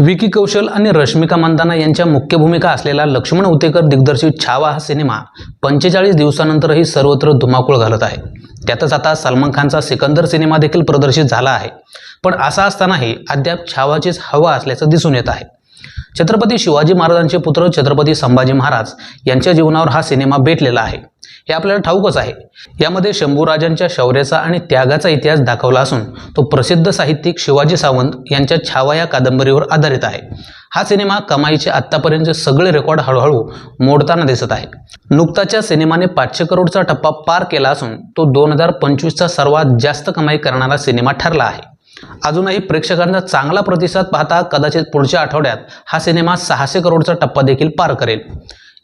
विकी कौशल आणि रश्मिका मंदाना यांच्या मुख्य भूमिका असलेला लक्ष्मण उतेकर दिग्दर्शित छावा हा सिनेमा पंचेचाळीस दिवसानंतरही सर्वत्र धुमाकूळ घालत आहे. त्यातच आता सलमान खानचा सिकंदर सिनेमा देखील प्रदर्शित झाला आहे. पण असा असतानाही अद्याप छावाचीच हवा असल्याचं दिसून येत आहे. छत्रपती शिवाजी महाराजांचे पुत्र छत्रपती संभाजी महाराज यांच्या जीवनावर हा सिनेमा बेटलेला आहे. हे आपल्याला ठाऊकच आहे. यामध्ये शंभूराजांच्या शौर्याचा आणि त्यागाचा इतिहास दाखवला असून तो प्रसिद्ध साहित्यिक शिवाजी सावंत यांच्या छावा या कादंबरीवर आधारित आहे. हा सिनेमा कमाईचे आत्तापर्यंतचे सगळे रेकॉर्ड हळूहळू मोडताना दिसत आहे. नुकताच्या सिनेमाने पाचशे करोडचा टप्पा पार केला असून तो दोन हजार पंचवीसचा सर्वात जास्त कमाई करणारा सिनेमा ठरला आहे. अजूनही प्रेक्षकांचा चांगला प्रतिसाद पाहता कदाचित पुढच्या आठवड्यात हा सिनेमा सहाशे करोडचा टप्पा देखील पार करेल.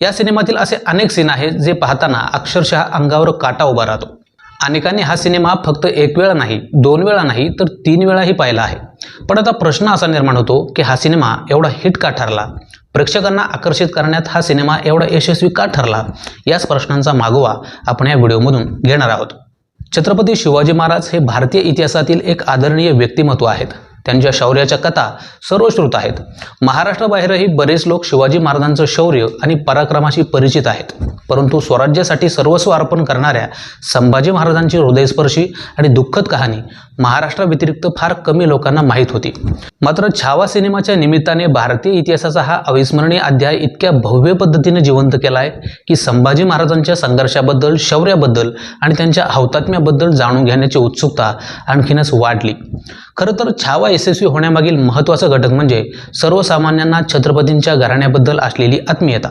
या सिनेमातील असे अनेक सीन आहेत जे पाहताना अक्षरशः अंगावर काटा उभा राहतो. अनेकांनी हा सिनेमा फक्त एक वेळा नाही दोन वेळा नाही तर तीन वेळाही पाहिला आहे. पण आता प्रश्न असा निर्माण होतो की हा सिनेमा एवढा हिट का ठरला? प्रेक्षकांना आकर्षित करण्यात हा सिनेमा एवढा यशस्वी का ठरला? याच प्रश्नांचा मागोवा आपण या व्हिडिओमधून घेणार आहोत. छत्रपती शिवाजी महाराज हे भारतीय इतिहासातील एक आदरणीय व्यक्तिमत्व आहेत. त्यांच्या शौर्याच्या कथा सर्वश्रुत आहेत. महाराष्ट्राबाहेरही बरेच लोक शिवाजी महाराजांचं शौर्य आणि पराक्रमाशी परिचित आहेत. परंतु स्वराज्यासाठी सर्वस्व अर्पण करणाऱ्या संभाजी महाराजांची हृदयस्पर्शी आणि दुःखद कहाणी महाराष्ट्राव्यतिरिक्त फार कमी लोकांना माहीत होती. मात्र छावा सिनेमाच्या निमित्ताने भारतीय इतिहासाचा हा अविस्मरणीय अध्याय इतक्या भव्य पद्धतीने जिवंत केला आहे की संभाजी महाराजांच्या संघर्षाबद्दल शौर्याबद्दल आणि त्यांच्या हौतात्म्याबद्दल जाणून घेण्याची उत्सुकता आणखीनच वाढली. खरं तर छावा यशस्वी होण्यामागील महत्त्वाचा घटक म्हणजे सर्वसामान्यांना छत्रपतींच्या घराण्याबद्दल असलेली आत्मीयता.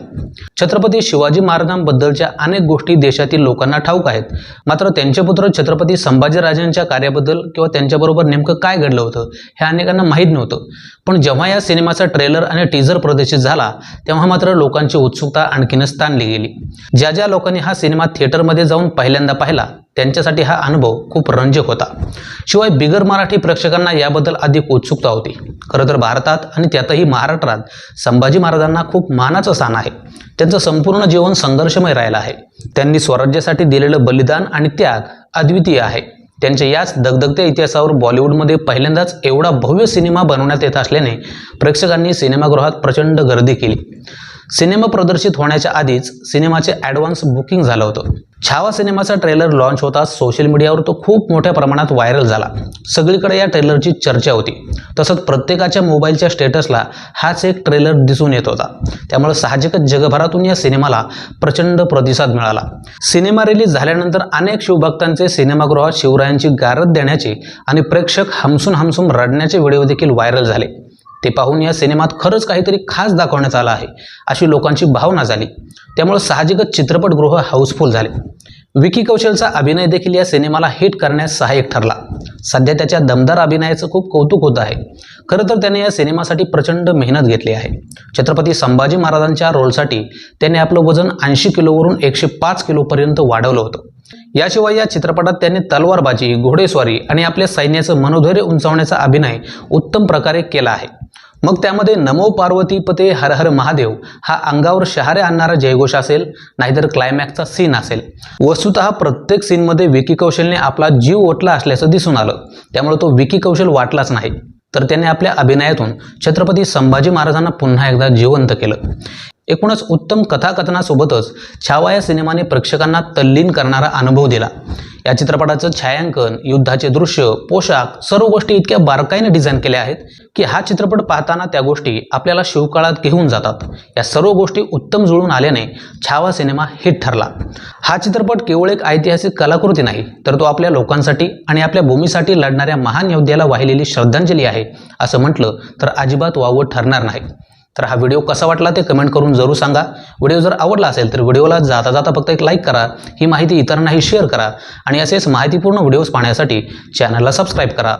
छत्रपती शिवाजी महाराजांबद्दलच्या अनेक गोष्टी देशातील लोकांना ठाऊक आहेत. मात्र त्यांचे पुत्र छत्रपती संभाजीराजांच्या कार्याबद्दल किंवा त्यांच्याबरोबर नेमकं काय घडलं होतं हे अनेकांना माहीत नव्हतं. पण जेव्हा या सिनेमाचा ट्रेलर आणि टीझर प्रदर्शित झाला तेव्हा मात्र लोकांची उत्सुकता आणखीनच ताणली गेली. ज्या ज्या लोकांनी हा सिनेमा थिएटरमध्ये जाऊन पहिल्यांदा पाहिला त्यांच्यासाठी हा अनुभव खूप रंजक होता. शिवाय बिगर मराठी प्रेक्षकांना याबद्दल अधिक उत्सुकता होती. खरं तर भारतात आणि त्यातही महाराष्ट्रात संभाजी महाराजांना खूप मानाचं स्थान आहे. त्यांचं संपूर्ण जीवन संघर्षमय राहिलं आहे. त्यांनी स्वराज्यासाठी दिलेलं बलिदान आणि त्याग अद्वितीय आहे. त्यांच्या याच दगदगत्या इतिहासावर बॉलिवूडमध्ये पहिल्यांदाच एवढा भव्य सिनेमा बनवण्यात येत असल्याने प्रेक्षकांनी सिनेमागृहात प्रचंड गर्दी केली. सिनेमा प्रदर्शित होण्याच्या आधीच सिनेमाचे ॲडव्हान्स बुकिंग झालं होतं. छावा सिनेमाचा ट्रेलर लॉन्च होताच सोशल मीडियावर तो खूप मोठ्या प्रमाणात व्हायरल झाला. सगळीकडे या ट्रेलरची चर्चा होती. तसंच प्रत्येकाच्या मोबाईलच्या स्टेटसला हाच एक ट्रेलर दिसून येत होता. त्यामुळे साहजिकच जगभरातून या सिनेमाला प्रचंड प्रतिसाद मिळाला. सिनेमा रिलीज झाल्यानंतर अनेक शिवभक्तांचे सिनेमागृहात शिवरायांची गारद देण्याचे आणि प्रेक्षक हमसून हमसून रडण्याचे व्हिडिओ देखील व्हायरल झाले. ते पाहून या सिनेमात खरंच काहीतरी खास दाखवण्यात आलं आहे अशी लोकांची भावना झाली. त्यामुळे साहजिकच चित्रपटगृह हाऊसफुल झाले. विकी कौशलचा अभिनय देखील या सिनेमाला हिट करण्यास सहाय्यक ठरला. सध्या त्याच्या दमदार अभिनयाचं खूप कौतुक होत आहे. खरं तर त्याने या सिनेमासाठी प्रचंड मेहनत घेतली आहे. छत्रपती संभाजी महाराजांच्या रोलसाठी त्याने आपलं वजन ऐंशी किलोवरून एकशे पाच किलोपर्यंत वाढवलं होतं. याशिवाय या चित्रपटात त्यांनी तलवारबाजी घोडेस्वारी आणि आपल्या सैन्याचं मनोधैर्य उंचावण्याचा अभिनय उत्तम प्रकारे केला आहे. मग त्यामध्ये नमो पार्वतीपते हर हर महादेव हा अंगावर शहारे आणणारा जयघोष असेल नाहीतर क्लायमॅक्सचा सीन असेल. वस्तुत प्रत्येक सीनमध्ये विकी कौशलने आपला जीव ओतला असल्याचं दिसून आलं. त्यामुळे तो विकी कौशल वाटलाच नाही. तर त्याने आपल्या अभिनयातून छत्रपती संभाजी महाराजांना पुन्हा एकदा जिवंत केलं. एकूणच उत्तम कथाकथनासोबतच छावा या सिनेमाने प्रेक्षकांना तल्लीन करणारा अनुभव दिला. या चित्रपटाचं छायांकन युद्धाचे दृश्य पोशाख सर्व गोष्टी इतक्या बारकाईने डिझाईन केल्या आहेत की हा चित्रपट पाहताना त्या गोष्टी आपल्याला शिवकाळात घेऊन जातात. या सर्व गोष्टी उत्तम जुळून आल्याने छावा सिनेमा हिट ठरला. हा चित्रपट केवळ एक ऐतिहासिक कलाकृती नाही तर तो आपल्या लोकांसाठी आणि आपल्या भूमीसाठी लढणाऱ्या महान योद्ध्याला वाहिलेली श्रद्धांजली आहे असं म्हटलं तर अजिबात वावं ठरणार नाही. तर हा व्हिडिओ कसा वाटला ते कमेंट करून जरूर सांगा. व्हिडिओ जर आवडला असेल तर व्हिडिओला जाता जाता फक्त एक लाईक करा ही माहिती इतरांनाही शेअर करा आणि असेच माहितीपूर्ण व्हिडिओज पाहण्यासाठी चॅनलला सबस्क्राईब करा.